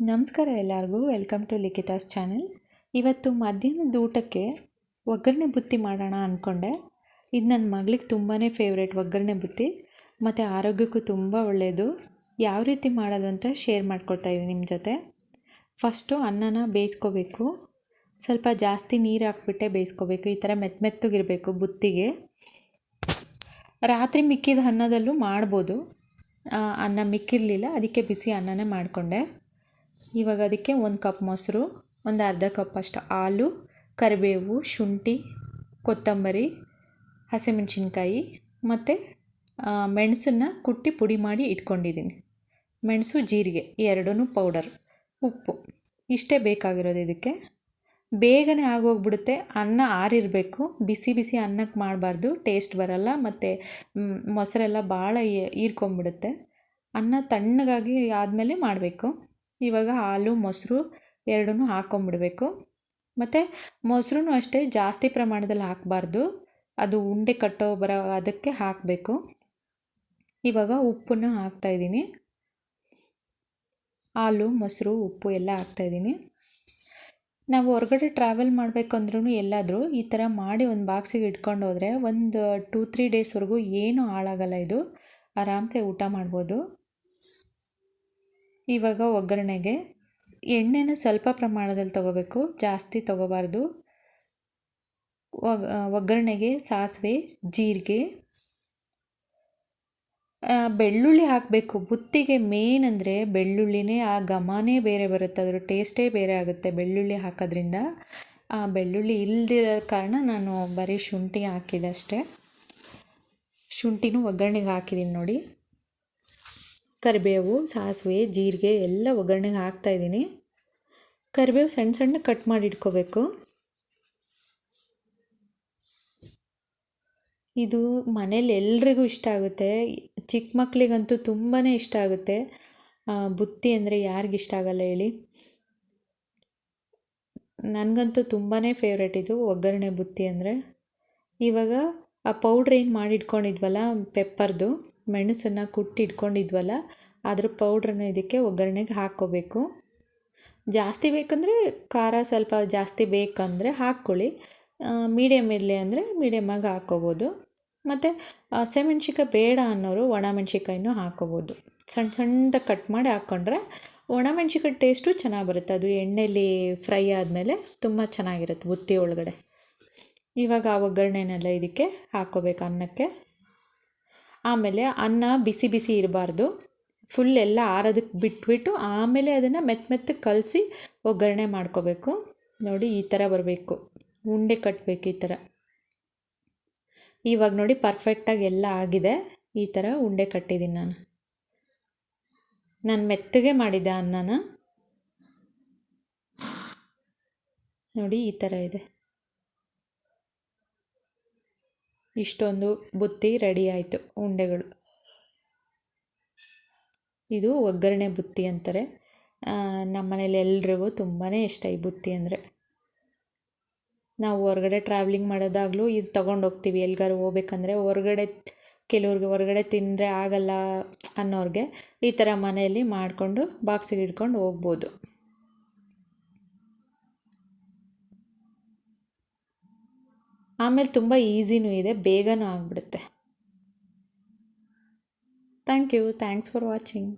ನಮಸ್ಕಾರ ಎಲ್ಲರಿಗೂ. Welcome to ಲಿಖಿತಾಸ್ channel ಇವತ್ತು ಮಧ್ಯಾಹ್ನದ ಊಟಕ್ಕೆ ಒಗ್ಗರಣೆ ಬುತ್ತಿ ಮಾಡೋಣ ಅಂದ್ಕೊಂಡೆ ಇದು ನನ್ನ ಮಗಳಿಗೆ ತುಂಬಾ ಫೇವ್ರೇಟ್ ಒಗ್ಗರಣೆ ಬುತ್ತಿ. ಮತ್ತು ಆರೋಗ್ಯಕ್ಕೂ ತುಂಬ ಒಳ್ಳೆಯದು ಯಾವ ರೀತಿ ಮಾಡೋದು ಅಂತ ಶೇರ್ ಮಾಡ್ಕೊಳ್ತಾ ಇದ್ದೀನಿ ನಿಮ್ಮ ಜೊತೆ. ಫಸ್ಟು ಅನ್ನನ ಬೇಯಿಸ್ಕೋಬೇಕು. ಸ್ವಲ್ಪ ಜಾಸ್ತಿ ನೀರು ಹಾಕ್ಬಿಟ್ಟೆ ಬೇಯಿಸ್ಕೋಬೇಕು. ಈ ಥರ ಮೆತ್ತ ಮೆತ್ತಗಿರಬೇಕು ಬುತ್ತಿಗೆ. ರಾತ್ರಿ ಮಿಕ್ಕಿದ ಅನ್ನದಲ್ಲೂ ಮಾಡ್ಬೋದು. ಅನ್ನ ಮಿಕ್ಕಿರಲಿಲ್ಲ. ಅದಕ್ಕೆ ಬಿಸಿ ಅನ್ನನೇ ಮಾಡಿಕೊಂಡೆ. ಇವಾಗ ಅದಕ್ಕೆ ಒಂದು ಕಪ್ ಮೊಸರು, ಒಂದು ಅರ್ಧ ಕಪ್ ಅಷ್ಟು ಹಾಲು, ಕರಿಬೇವು, ಶುಂಠಿ, ಕೊತ್ತಂಬರಿ, ಹಸಿಮೆಣಸಿನ್ಕಾಯಿ ಮತ್ತು ಮೆಣಸನ್ನು ಕುಟ್ಟಿ ಪುಡಿ ಮಾಡಿ ಇಟ್ಕೊಂಡಿದ್ದೀನಿ. ಮೆಣಸು, ಜೀರಿಗೆ ಎರಡೂ ಪೌಡರ್, ಉಪ್ಪು. ಇಷ್ಟೇ ಬೇಕಾಗಿರೋದು ಇದಕ್ಕೆ. ಬೇಗನೆ ಆಗೋಗ್ಬಿಡುತ್ತೆ, ಅನ್ನ ಆರಿರಬೇಕು. ಬಿಸಿ ಬಿಸಿ ಅನ್ನಕ್ಕೆ ಮಾಡಬಾರ್ದು, ಟೇಸ್ಟ್ ಬರಲ್ಲ ಮತ್ತು ಮೊಸರೆಲ್ಲ ಭಾಳ ಹೀರ್ಕೊಂಬಿಡುತ್ತೆ. ಅನ್ನ ತಣ್ಣಗಾಗಿ ಆದಮೇಲೆ ಮಾಡಬೇಕು. ಇವಾಗ ಹಾಲು, ಮೊಸರು ಎರಡನ್ನೂ ಹಾಕ್ಕೊಂಬಿಡಬೇಕು ಮತ್ತು ಮೊಸರು ಅಷ್ಟೇ ಜಾಸ್ತಿ ಪ್ರಮಾಣದಲ್ಲಿ ಹಾಕಬಾರ್ದು. ಅದು ಉಂಡೆ ಕಟ್ಟೋ ಬರೋ ಅದಕ್ಕೆ ಹಾಕಬೇಕು. ಇವಾಗ ಉಪ್ಪನ್ನು ಹಾಕ್ತಾಯಿದ್ದೀನಿ ಹಾಲು, ಮೊಸರು, ಉಪ್ಪು ಎಲ್ಲ ಹಾಕ್ತಾಯಿದ್ದೀನಿ ನಾವು ಹೊರಗಡೆ ಟ್ರಾವೆಲ್ ಮಾಡಬೇಕಂದ್ರೂ ಎಲ್ಲಾದರೂ ಈ ಥರ ಮಾಡಿ ಒಂದು ಬಾಕ್ಸಿಗೆ ಇಟ್ಕೊಂಡು ಹೋದರೆ ಒಂದು ಟೂ, ತ್ರೀ ಡೇಸ್ವರೆಗೂ ಏನೂ ಹಾಳಾಗಲ್ಲ ಇದು. ಆರಾಮ್ಸೆ ಊಟ ಮಾಡ್ಬೋದು. ಇವಾಗ ಒಗ್ಗರಣೆಗೆ ಎಣ್ಣೆನ ಸ್ವಲ್ಪ ಪ್ರಮಾಣದಲ್ಲಿ ತಗೋಬೇಕು, ಜಾಸ್ತಿ ತಗೋಬಾರ್ದು. ಒಗ್ಗರಣೆಗೆ ಸಾಸಿವೆ, ಜೀರಿಗೆ ಬೆಳ್ಳುಳ್ಳಿ ಹಾಕಬೇಕು. ಬುತ್ತಿಗೆ ಮೇನ್ ಅಂದರೆ ಬೆಳ್ಳುಳ್ಳಿನೇ, ಆ ಘಮನೇ ಬೇರೆ ಬರುತ್ತೆ. ಅದರ ಟೇಸ್ಟೇ ಬೇರೆ ಆಗುತ್ತೆ ಬೆಳ್ಳುಳ್ಳಿ ಹಾಕೋದ್ರಿಂದ. ಆ ಬೆಳ್ಳುಳ್ಳಿ ಇಲ್ದಿರೋ ಕಾರಣ ನಾನು ಬರೀ ಶುಂಠಿ ಹಾಕಿದೆ ಅಷ್ಟೇ. ಶುಂಠಿನೂ ಒಗ್ಗರಣೆಗೆ ಹಾಕಿದ್ದೀನಿ ನೋಡಿ. ಕರಿಬೇವು, ಸಾಸಿವೆ, ಜೀರಿಗೆ ಎಲ್ಲ ಒಗ್ಗರಣೆಗೆ ಹಾಕ್ತಾಯಿದ್ದೀನಿ ಕರಿಬೇವು ಸಣ್ಣ ಸಣ್ಣ ಕಟ್ ಮಾಡಿ ಇಟ್ಕೋಬೇಕು. ಇದು ಮನೇಲಿ ಎಲ್ರಿಗೂ ಇಷ್ಟ ಆಗುತ್ತೆ. ಚಿಕ್ಕ ಮಕ್ಕಳಿಗಂತೂ ತುಂಬಾ ಇಷ್ಟ ಆಗುತ್ತೆ. ಬುತ್ತಿ ಅಂದರೆ ಯಾರಿಗಿಷ್ಟ ಆಗಲ್ಲ ಹೇಳಿ. ನನಗಂತೂ ತುಂಬಾ ಫೇವ್ರೆಟ್ ಇದು ಒಗ್ಗರಣೆ ಬುತ್ತಿ ಅಂದರೆ. ಇವಾಗ ಆ ಪೌಡ್ರ್ ಏನು ಮಾಡಿಟ್ಕೊಂಡಿದ್ವಲ್ಲ ಪೆಪ್ಪರ್ದು ಮೆಣಸನ್ನು ಕುಟ್ಟಿಟ್ಕೊಂಡಿದ್ವಲ್ಲ, ಅದ್ರ ಪೌಡ್ರನ್ನ ಇದಕ್ಕೆ ಒಗ್ಗರಣೆಗೆ ಹಾಕ್ಕೋಬೇಕು. ಜಾಸ್ತಿ ಬೇಕಂದರೆ ಖಾರ ಸ್ವಲ್ಪ ಜಾಸ್ತಿ ಬೇಕಂದರೆ ಹಾಕ್ಕೊಳ್ಳಿ. ಮೀಡಿಯಮ್ ಇರಲಿ ಅಂದರೆ ಮೀಡಿಯಮ್ಮಾಗಿ ಹಾಕ್ಕೋಬೋದು. ಮತ್ತು ಹಸಿಮೆಣ್ಸಿಕಾಯಿ ಬೇಡ ಅನ್ನೋರು ಒಣಮೆಣ್ಸಿಕಾಯಿನೂ ಹಾಕ್ಕೋಬೋದು. ಸಣ್ಣ ಸಣ್ಣದಾಗಿ ಕಟ್ ಮಾಡಿ ಹಾಕ್ಕೊಂಡ್ರೆ ಒಣಮೆಣ್ಸಿಕಾಯಿ ಟೇಸ್ಟು ಚೆನ್ನಾಗಿ ಬರುತ್ತೆ. ಅದು ಎಣ್ಣೆಲಿ ಫ್ರೈ ಆದಮೇಲೆ ತುಂಬ ಚೆನ್ನಾಗಿರುತ್ತೆ ಬುತ್ತಿ ಒಳಗಡೆ. ಇವಾಗ ಆ ಒಗ್ಗರಣೆನೆಲ್ಲ ಇದಕ್ಕೆ ಹಾಕ್ಕೋಬೇಕು ಅನ್ನಕ್ಕೆ. ಆಮೇಲೆ ಅನ್ನ ಬಿಸಿ ಬಿಸಿ ಇರಬಾರ್ದು. ಫುಲ್ ಎಲ್ಲ ಆರೋದಕ್ಕೆ ಬಿಟ್ಬಿಟ್ಟು ಆಮೇಲೆ ಅದನ್ನು ಮೆತ್ತ ಮೆತ್ತಗೆ ಕಲಸಿ ಒಗ್ಗರಣೆ ಮಾಡ್ಕೋಬೇಕು. ನೋಡಿ ಈ ಥರ ಬರಬೇಕು. ಉಂಡೆ ಕಟ್ಟಬೇಕು ಈ ಥರ ಇವಾಗ ನೋಡಿ ಪರ್ಫೆಕ್ಟಾಗಿ ಎಲ್ಲ ಆಗಿದೆ. ಈ ಥರ ಉಂಡೆ ಕಟ್ಟಿದ್ದೀನಿ ನಾನು. ನಾನು ಮೆತ್ತಗೆ ಮಾಡಿದ್ದೆ ಅನ್ನನ. ನೋಡಿ ಈ ಥರ ಇದೆ. ಇಷ್ಟೊಂದು ಬುತ್ತಿ ರೆಡಿ ಆಯಿತು ಉಂಡೆಗಳು. ಇದು ಒಗ್ಗರಣೆ ಬುತ್ತಿ ಅಂತಾರೆ. ನಮ್ಮ ಮನೇಲಿ ಎಲ್ರಿಗೂ ತುಂಬಾ ಇಷ್ಟ ಈ ಬುತ್ತಿ ಅಂದರೆ. ನಾವು ಹೊರಗಡೆ ಟ್ರಾವೆಲಿಂಗ್ ಮಾಡೋದಾಗಲೂ ಇದು ತೊಗೊಂಡು ಹೋಗ್ತೀವಿ. ಎಲ್ಗಾರು ಹೋಗ್ಬೇಕಂದ್ರೆ ಹೊರಗಡೆ ಕೆಲವ್ರಿಗೆ ಹೊರಗಡೆ ತಿಂದರೆ ಆಗಲ್ಲ ಅನ್ನೋರಿಗೆ ಈ ಥರ ಮನೆಯಲ್ಲಿ ಮಾಡಿಕೊಂಡು ಬಾಕ್ಸಿಗೆ ಇಟ್ಕೊಂಡು ಹೋಗ್ಬೋದು. ಆಮೇಲೆ ತುಂಬ ಈಸಿನೂ ಇದೆ ಬೇಗನೂ ಆಗಿಬಿಡುತ್ತೆ. Thank you thanks for watching